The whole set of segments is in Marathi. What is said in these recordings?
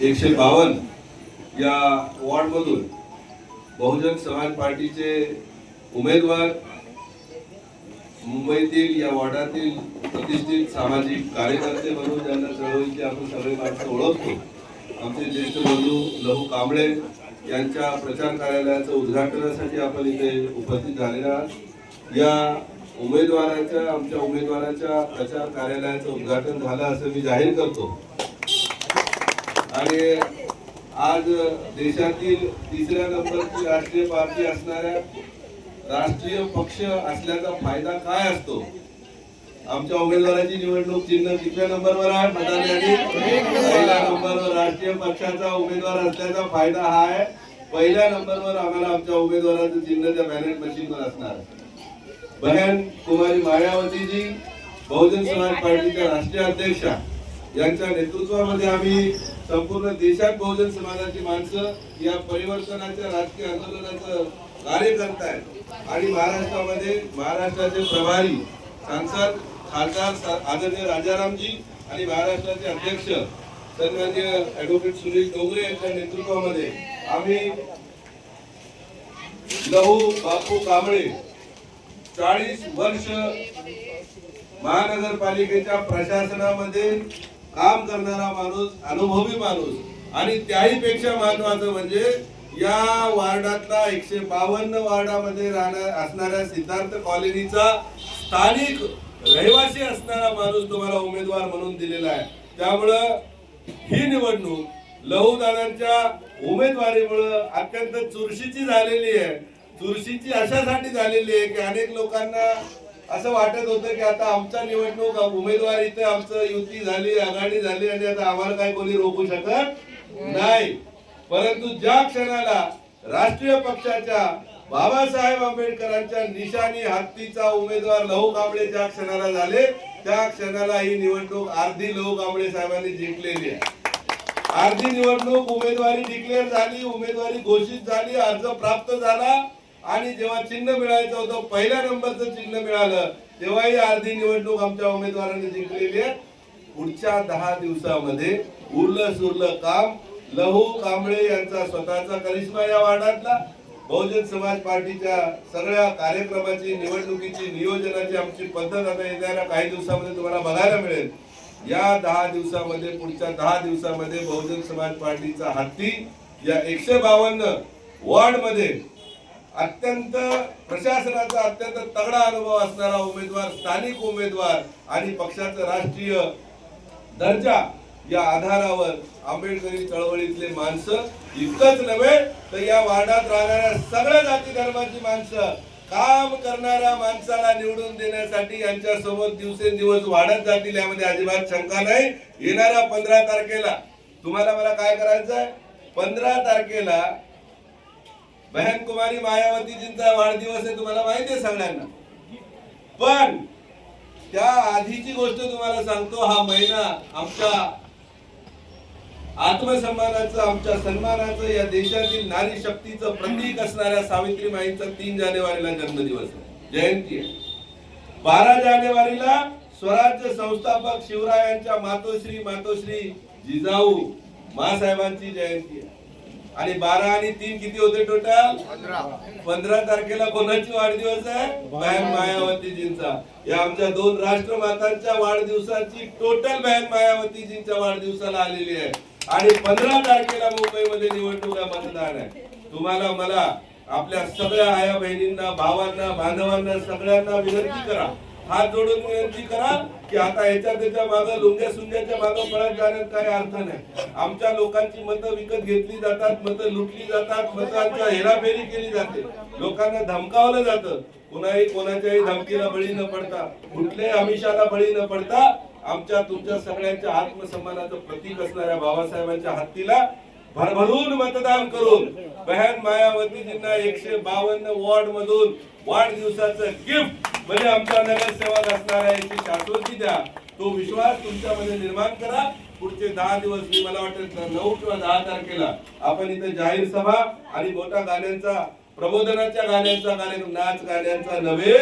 एकशे बावन्न या वॉर्डमधून बहुजन समाज पार्टीचे उमेदवार मुंबईतील या वॉर्डातील प्रतिष्ठित सामाजिक कार्यकर्ते म्हणून ज्यांना चळवळीची आपण सगळे माणसं ओळखतो. आमचे ज्येष्ठ बंधू लहू कांबळे यांच्या प्रचार कार्यालयाचं उद्घाटनासाठी आपण इथे उपस्थित झालेले आहात. या उमेदवाराच्या आमच्या उमेदवाराच्या प्रचार कार्यालयाचं उद्घाटन झालं असं मी जाहीर करतो. आणि आज देशातील तिसऱ्या नंबरची राष्ट्रीय पार्टी असणाऱ्या राष्ट्रीय पक्ष असल्याचा फायदा काय असतो? आमच्या उमेदवाराची निवडणूक चिन्ह कितव्या नंबरवर आहे मतदान पहिल्या नंबरवर राष्ट्रीय पक्षाचा उमेदवार असल्याचा फायदा हा आहे. पहिल्या नंबरवर आम्हाला आमच्या उमेदवाराचं चिन्ह त्या बॅलेट मशीनवर असणार बहन कुमारी मायावतीजी बहुजन समाज पार्टीच्या राष्ट्रीय अध्यक्षा यांच्या नेतृत्वामध्ये आम्ही संपूर्ण देशात बहुजन समाजाची माणसं या परिवर्तनाच्या राजकीय आंदोलनाचं कार्य करतायत. आणि महाराष्ट्रामध्ये महाराष्ट्राचे प्रभारी सांसद खासदार आदरणीय राजारामजी आणि महाराष्ट्राचे अध्यक्ष सन्माननीय ऍडव्होकेट सुनील डोंगरे यांच्या नेतृत्वामध्ये आम्ही लहू बापू कांबळे चाळीस वर्ष महानगरपालिकेच्या प्रशासनामध्ये काम करणारा माणूस अनुभवी माणूस आणि त्याही पेक्षा महत्वाचं म्हणजे या वार्डातला एकशे बावन्न वार्डामध्ये राहणार असणाऱ्या सिद्धार्थ कॉलनीचा स्थानिक रहिवासी असणारा माणूस तुम्हाला उमेदवार म्हणून दिलेला आहे. त्यामुळं ही निवडणूक लहूदारांच्या उमेदवारीमुळं अत्यंत चुरशीची झालेली आहे. चुरशीची अशासाठी झालेली आहे की अनेक लोकांना असं वाटत होतं की आता आमचा निवडणूक उमेदवार इथे आमचं युती झाली आघाडी झाली आणि आता आम्हाला काय कोणी रोखू शकत नाही. परंतु ज्या क्षणाला राष्ट्रीय पक्षाच्या बाबासाहेब आंबेडकरांच्या निशाणी हत्तीचा उमेदवार लहू कांबळे ज्या क्षणाला झाले त्या क्षणाला ही निवडणूक अर्धी लहू कांबळे साहेबांनी जिंकलेली आहे. अर्धी निवडणूक उमेदवारी डिक्लेअर झाली उमेदवारी घोषित झाली अर्ज प्राप्त झाला. आणि जेव्हा चिन्ह मिळायचं होतं पहिल्या नंबरचं चिन्ह मिळालं तेव्हाही अर्धी निवडणूक आमच्या उमेदवारांनी जिंकलेली आहे. पुढच्या दहा दिवसामध्ये उरलं सुरलं काम लहू कांबळे यांचा स्वतःचा करिश्मा या वार्डातला बहुजन समाज पार्टीच्या सगळ्या कार्यक्रमाची निवडणुकीची नियोजनाची आमची पद्धत आता येणाऱ्या काही दिवसामध्ये तुम्हाला बघायला मिळेल. या दहा दिवसामध्ये पुढच्या दहा दिवसामध्ये बहुजन समाज पार्टीचा हत्ती या एकशे बावन्न वॉर्डमध्ये अत्यंत प्रशासनाचा अत्यंत तगडा अनुभव असणारा उमेदवार स्थानिक उमेदवार आणि पक्षाचा राष्ट्रीय दर्जा या आधारावर आंबेडकरी चळवळीतले माणसं इतकंच नव्हे तर या वार्डात राहणाऱ्या सगळ्या जाती धर्माची माणसं काम करणाऱ्या माणसाला निवडून देण्यासाठी यांच्या सोबत दिवसेंदिवस वाढत जातील यामध्ये अजिबात शंका नाही. येणाऱ्या पंधरा तारखेला तुम्हाला मला काय करायचं आहे पंधरा तारखेला बहन कुमारी मायावतीजींचा वाढदिवस आहे तुम्हाला माहिती आहे सगळ्यांना. पण त्या आधीची गोष्ट तुम्हाला सांगतो हा महिना आमच्या आत्मसन्मानाचं आमच्या सन्मानाचं या देशातील नारी शक्तीचं प्रतीक असणाऱ्या सावित्रीबाईंचा तीन जानेवारीला जन्मदिवस आहे. जयंती आहे. बारा जानेवारीला स्वराज्य संस्थापक शिवरायांच्या मातोश्री मातोश्री जिजाऊ मासाहेबांची जयंती आहे. आणि बारा आणि तीन किती होते टोटल पंधरा. तारखेला कोणाची वाढदिवस आहे? बहन मायावतीजींचा. या आमच्या दोन राष्ट्रमातांच्या वाढदिवसाची टोटल बहन मायावतीजींच्या वाढदिवसाला आलेली आहे. आणि पंधरा तारखेला मुंबईमध्ये निवडणूक मतदान आहे. तुम्हाला मला आपल्या सगळ्या आया बहिणींना भावांना बांधवांना सगळ्यांना विनंती करा. हात जोडून विनंती करा. की आता याच्या त्याच्या मागं लुंग्या सुंग्याच्या मागं पळत जाण्यात काही अर्थ नाही. आमच्या लोकांची मतं विकत घेतली जातात मतं लुटली जातात मतांच्या हेराफेरी केली जाते. लोकांना धमकावलं जातं. कोणाही कोणाच्याही धमकीला बळी न पडता कुठल्याही आमिषाला बळी न पडता आमच्या तुमच्या सगळ्यांच्या आत्मसन्मानाचं प्रतीक असणाऱ्या बाबासाहेबांच्या हत्तीला भरभरून मतदान करून बहन मायावतीजींना एकशे बावन्न वॉर्ड मधून वाढदिवसाचं गिफ्ट म्हणजे आमच्या नगरसेवक असणाऱ्या याची शाश्वती द्या. तो विश्वास तुमच्यामध्ये निर्माण करा. पुढचे दहा दिवस मी मला वाटेल नऊ किंवा दहा तारखेला आपण इथे जाहीर सभा आणि मोठा गाण्यांचा प्रबोधनाच्या गाण्यांचा कार्यक्रम नाच गाण्यांचा नव्हे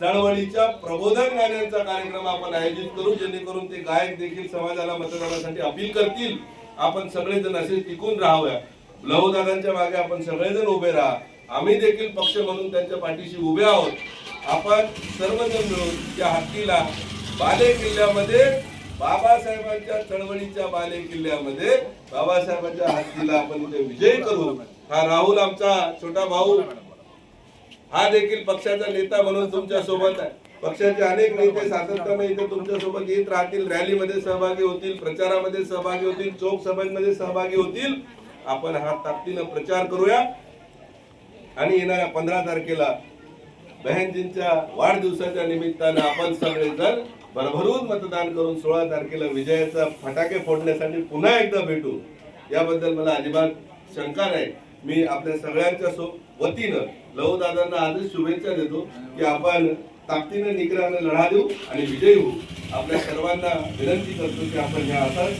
चळवळीच्या प्रबोधन गाण्यांचा कार्यक्रम आपण आयोजित करू जेणेकरून ते गायक देखील समाजाला मतदानासाठी अपील करतील. आपण सगळेजण असे टिकून राहाव्या. लहुदादांच्या मागे आपण सगळेजण उभे राहा. आम्ही देखील पक्ष म्हणून त्यांच्या पाठीशी उभे आहोत. आपण सर्वजण मिळून त्या हत्तीला बाले किल्ल्यामध्ये बाबासाहेबांच्या चळवळीच्या बाले किल्ल्यामध्ये बाबासाहेबांच्या हत्तीला आपण इथे विजय करू. हा राहुल आमचा छोटा भाऊ. हा देखील पक्षाचा नेता म्हणून तुमच्यासोबत आहे. पक्षाचे अनेक नेते सातत्याने इथे तुमच्यासोबत येत राहतील रॅलीमध्ये सहभागी होतील प्रचारामध्ये सहभागी होतील चौक सभांमध्ये सहभागी होतील. आपण हा ताकदीनं प्रचार करूया. आणि येणाऱ्या पंधरा तारखेला बहनजींच्या वाढदिवसाच्या निमित्तानं आपण सगळेजण भरभरून मतदान करून सोळा तारखेला विजयाचा फटाके फोडण्यासाठी पुन्हा एकदा भेटू. याबद्दल मला अजिबात शंका नाही. मी आपल्या सगळ्यांच्या सो वतीनं लहू दादांना आजच शुभेच्छा देतो की आपण ताकदीने निकरानं लढा देऊ आणि विजयी होऊ. आपल्या सर्वांना विनंती करतो की आपण ह्या असाच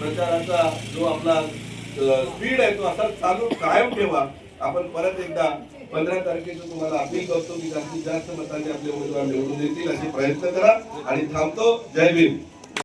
प्रचाराचा जो आपला स्पीड आहे तो असा चालू कायम ठेवा. आपण परत एकदा पंधरा तारखेचं तुम्हाला अपील करतो की जास्तीत जास्त मतांनी आपले उमेदवार निवडून देतील असे प्रयत्न करा आणि थांबतो. जय भीम.